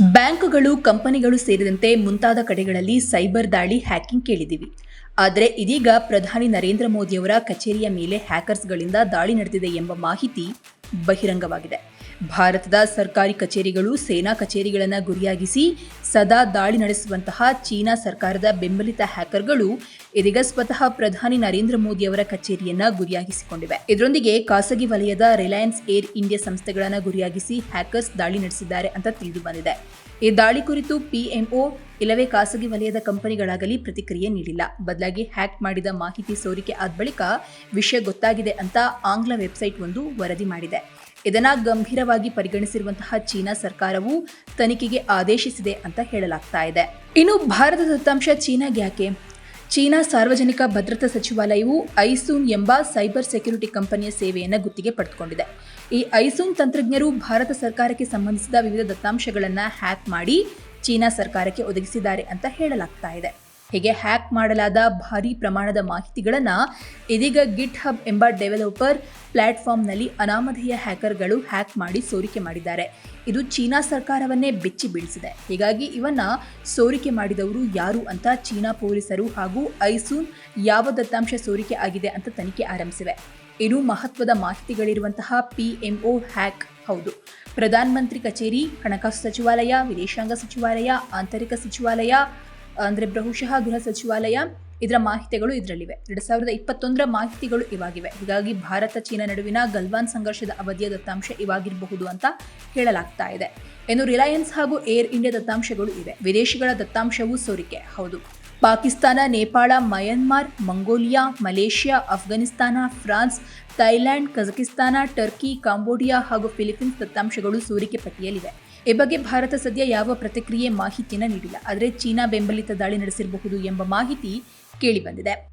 ಬ್ಯಾಂಕುಗಳು, ಕಂಪನಿಗಳು ಸೇರಿದಂತೆ ಮುಂತಾದ ಕಡೆಗಳಲ್ಲಿ ಸೈಬರ್ ದಾಳಿ ಹ್ಯಾಕಿಂಗ್ ಕೇಳಿದ್ದೀವಿ ಆದರೆ ಇದೀಗ ಪ್ರಧಾನಿ ನರೇಂದ್ರ ಮೋದಿಯವರ ಕಚೇರಿಯ ಮೇಲೆ ಹ್ಯಾಕರ್ಸ್ಗಳಿಂದ ದಾಳಿ ನಡೆದಿದೆ ಎಂಬ ಮಾಹಿತಿ ಬಹಿರಂಗವಾಗಿದೆ. ಭಾರತದ ಸರ್ಕಾರಿ ಕಚೇರಿಗಳು ಸೇನಾ ಕಚೇರಿಗಳನ್ನು ಗುರಿಯಾಗಿಸಿ ಸದಾ ದಾಳಿ ನಡೆಸುವಂತಹ ಚೀನಾ ಸರ್ಕಾರದ ಬೆಂಬಲಿತ ಹ್ಯಾಕರ್ಗಳು ಇದೀಗ ಸ್ವತಃ ಪ್ರಧಾನಿ ನರೇಂದ್ರ ಮೋದಿ ಅವರ ಕಚೇರಿಯನ್ನ ಗುರಿಯಾಗಿಸಿಕೊಂಡಿವೆ. ಇದರೊಂದಿಗೆ ಖಾಸಗಿ ವಲಯದ ರಿಲಯನ್ಸ್ ಏರ್ ಇಂಡಿಯಾ ಸಂಸ್ಥೆಗಳನ್ನು ಗುರಿಯಾಗಿಸಿ ಹ್ಯಾಕರ್ಸ್ ದಾಳಿ ನಡೆಸಿದ್ದಾರೆ ಅಂತ ತಿಳಿದು ಬಂದಿದೆ. ಈ ದಾಳಿ ಕುರಿತು ಪಿಎಂಒ ಇಲ್ಲವೇ ಖಾಸಗಿ ವಲಯದ ಕಂಪನಿಗಳಾಗಲಿ ಪ್ರತಿಕ್ರಿಯೆ ನೀಡಿಲ್ಲ. ಬದಲಾಗಿ ಹ್ಯಾಕ್ ಮಾಡಿದ ಮಾಹಿತಿ ಸೋರಿಕೆ ಆದ ಬಳಿಕ ವಿಷಯ ಗೊತ್ತಾಗಿದೆ ಅಂತ ಆಂಗ್ಲ ವೆಬ್ಸೈಟ್ ಒಂದು ವರದಿ ಮಾಡಿದೆ. ಇದನ್ನ ಗಂಭೀರವಾಗಿ ಪರಿಗಣಿಸಿರುವಂತಹ ಚೀನಾ ಸರ್ಕಾರವು ತನಿಖೆಗೆ ಆದೇಶಿಸಿದೆ ಅಂತ ಹೇಳಲಾಗ್ತಾ ಇದೆ. ಇನ್ನು ಭಾರತ ದತ್ತಾಂಶ ಚೀನಾಗೆ ಯಾಕೆ? ಚೀನಾ ಸಾರ್ವಜನಿಕ ಭದ್ರತಾ ಸಚಿವಾಲಯವು ಐಸೂನ್ ಎಂಬ ಸೈಬರ್ ಸೆಕ್ಯುರಿಟಿ ಕಂಪನಿಯ ಸೇವೆಯನ್ನು ಗುತ್ತಿಗೆ ಪಡೆದುಕೊಂಡಿದೆ. ಈ ಐಸೂನ್ ತಂತ್ರಜ್ಞರು ಭಾರತ ಸರ್ಕಾರಕ್ಕೆ ಸಂಬಂಧಿಸಿದ ವಿವಿಧ ದತ್ತಾಂಶಗಳನ್ನು ಹ್ಯಾಕ್ ಮಾಡಿ ಚೀನಾ ಸರ್ಕಾರಕ್ಕೆ ಒದಗಿಸಿದ್ದಾರೆ ಅಂತ ಹೇಳಲಾಗ್ತಾ ಇದೆ. ಹೀಗೆ ಹ್ಯಾಕ್ ಮಾಡಲಾದ ಭಾರೀ ಪ್ರಮಾಣದ ಮಾಹಿತಿಗಳನ್ನು ಇದೀಗ ಗಿಟ್ ಹಬ್ ಎಂಬ ಡೆವಲಪರ್ ಪ್ಲಾಟ್ಫಾರ್ಮ್ನಲ್ಲಿ ಅನಾಮಧೇಯ ಹ್ಯಾಕರ್ಗಳು ಹ್ಯಾಕ್ ಮಾಡಿ ಸೋರಿಕೆ ಮಾಡಿದ್ದಾರೆ. ಇದು ಚೀನಾ ಸರ್ಕಾರವನ್ನೇ ಬೆಚ್ಚಿ ಬೀಳಿಸಿದೆ. ಹೀಗಾಗಿ ಇವನ್ನ ಸೋರಿಕೆ ಮಾಡಿದವರು ಯಾರು ಅಂತ ಚೀನಾ ಪೊಲೀಸರು ಹಾಗೂ ಐಸೂನ್ ಯಾವ ದತ್ತಾಂಶ ಸೋರಿಕೆ ಆಗಿದೆ ಅಂತ ತನಿಖೆ ಆರಂಭಿಸಿವೆ. ಇನ್ನು ಮಹತ್ವದ ಮಾಹಿತಿಗಳಿರುವಂತಹ ಪಿಎಂಒ ಹ್ಯಾಕ್ ಹೌದು. ಪ್ರಧಾನ ಮಂತ್ರಿ ಕಚೇರಿ ಹಣಕಾಸು ಸಚಿವಾಲಯ ವಿದೇಶಾಂಗ ಸಚಿವಾಲಯ ಆಂತರಿಕ ಸಚಿವಾಲಯ ಅಂದರೆ ಬಹುಶಃ ಗೃಹ ಸಚಿವಾಲಯ ಇದರ ಮಾಹಿತಿಗಳು ಇದರಲ್ಲಿವೆ. ಎರಡು ಸಾವಿರದ ಇಪ್ಪತ್ತೊಂದರ ಮಾಹಿತಿಗಳು ಇವಾಗಿವೆ. ಹೀಗಾಗಿ ಭಾರತ, ಚೀನಾ ನಡುವಿನ ಗಲ್ವಾನ್ ಸಂಘರ್ಷದ ಅವಧಿಯ ದತ್ತಾಂಶ ಇವಾಗಿರಬಹುದು ಅಂತ ಹೇಳಲಾಗ್ತಾ ಇದೆ. ಇನ್ನು ರಿಲಯನ್ಸ್ ಹಾಗೂ ಏರ್ ಇಂಡಿಯಾ ದತ್ತಾಂಶಗಳು ಇವೆ. ವಿದೇಶಿಗಳ ದತ್ತಾಂಶವೂ ಸೋರಿಕೆ. ಹೌದು. Pakistan, Nepal, Myanmar, Mongolia, Malaysia Afghanistan France Thailand Kazakhstan, Turkey, Cambodia ಹಾಗೂ ಫಿಲಿಪೀನ್ಸ್ ದತ್ತಾಂಶಗಳು ಸೋರಿಕೆ ಪಟ್ಟಿಯಲ್ಲಿವೆ. ಈ ಬಗ್ಗೆ ಭಾರತ ಸದ್ಯ ಯಾವ ಪ್ರತಿಕ್ರಿಯೆ ಮಾಹಿತಿಯನ್ನು ನೀಡಿಲ್ಲ. ಆದರೆ ಚೀನಾ ಬೆಂಬಲಿತ ದಾಳಿ ನಡೆಸಿರಬಹುದು ಎಂಬ ಮಾಹಿತಿ ಕೇಳಿಬಂದಿದೆ